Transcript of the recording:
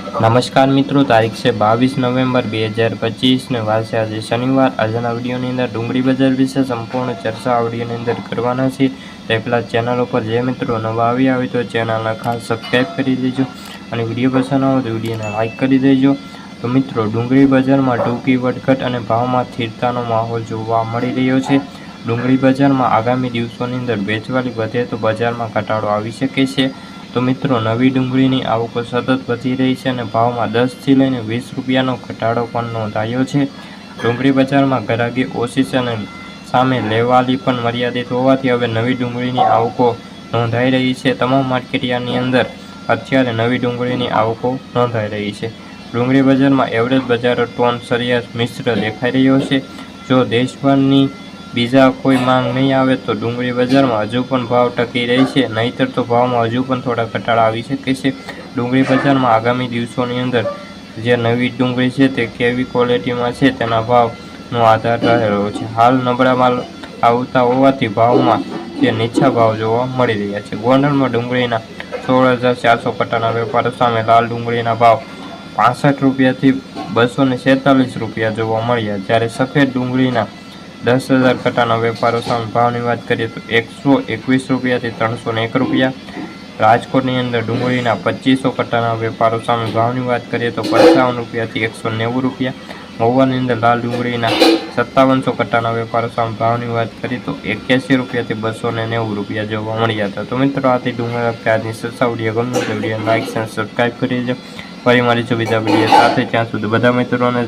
નમસ્કાર મિત્રો, તારીખ છે બાવીસ નવેમ્બર બે હજાર પચીસને છે આજે શનિવાર. આજના વિડીયોની અંદર ડુંગળી બજાર વિશે સંપૂર્ણ ચર્ચા આ અંદર કરવાના છે તે પહેલાં ચેનલ ઉપર જે મિત્રો નવા આવ્યા હોય તો ચેનલને ખાસ સબસ્ક્રાઈબ કરી દેજો અને વીડિયો પસંદ આવે તો વિડીયોને લાઇક કરી દેજો. તો મિત્રો, ડુંગળી બજારમાં ટૂંકી, વધઘટ અને ભાવમાં સ્થિરતાનો માહોલ જોવા મળી રહ્યો છે. ડુંગળી બજારમાં આગામી દિવસોની અંદર વેચવાલી વધે તો બજારમાં ઘટાડો આવી શકે છે. તો મિત્રો, નવી ડુંગળીની આવકો સતત વધી રહી છે અને ભાવમાં દસથી લઈને વીસ રૂપિયાનો ઘટાડો પણ નોંધાયો છે. ડુંગળી બજારમાં ગરાગી ઓછી છે અને સામે લેવાલી પણ મર્યાદિત હોવાથી હવે નવી ડુંગળીની આવકો નોંધાઈ રહી છે. તમામ માર્કેટયાર્ડની અંદર અત્યારે નવી ડુંગળીની આવકો નોંધાઈ રહી છે. ડુંગળી બજારમાં એવરેજ બજારો ટોન સરિયાસ મિશ્ર દેખાઈ રહ્યો છે. જો દેશભરની બીજા કોઈ માંગ નહીં આવે તો ડુંગળી બજારમાં હજુ પણ ભાવ ટકી રહી છે. નહીતર તો ભાવમાં હજુ પણ થોડા ઘટાડા આવી શકે છે. ડુંગળી બજારમાં આગામી દિવસોની અંદર જે નવી ડુંગળી છે તે કેવી ક્વોલિટીમાં છે તેના ભાવનો આધાર રહેલો છે. હાલ નબળા માલ આવતા હોવાથી ભાવમાં જે નીચા ભાવ જોવા મળી રહ્યા છે. ગોંડલમાં ડુંગળીના સોળ હજાર ચારસો કટ્ટાના વેપારો સામે લાલ ડુંગળીના ભાવ પાસઠ રૂપિયાથી બસો ને રૂપિયા જોવા મળ્યા. જ્યારે સફેદ ડુંગળીના દસ હજાર કટ્ટાના વેપારો સામે ભાવની વાત કરીએ તો એકસો એકવીસ રૂપિયાથી ત્રણસો એક રૂપિયા. રાજકોટની અંદર ડુંગળીના પચીસો કટ્ટાના વેપારો સામે ભાવની વાત કરીએ તો પંચાવન રૂપિયાથી એકસો નેવું રૂપિયા. મહુવાની અંદર લાલ ડુંગળીના સત્તાવનસો કટ્ટાના વેપારો સામે ભાવની વાત કરીએ તો એક્યાસી રૂપિયાથી બસો ને નેવું રૂપિયા જોવા મળ્યા હતા. તો મિત્રો, આથી ડુંગળી અત્યારની સસ્તા વીડિયો ગમે તો વીડિયો લાઇક અને સબસ્ક્રાઈબ કરી દેજો ફરી મારી બીજા વીડિયો સાથે. ત્યાં સુધી બધા મિત્રોને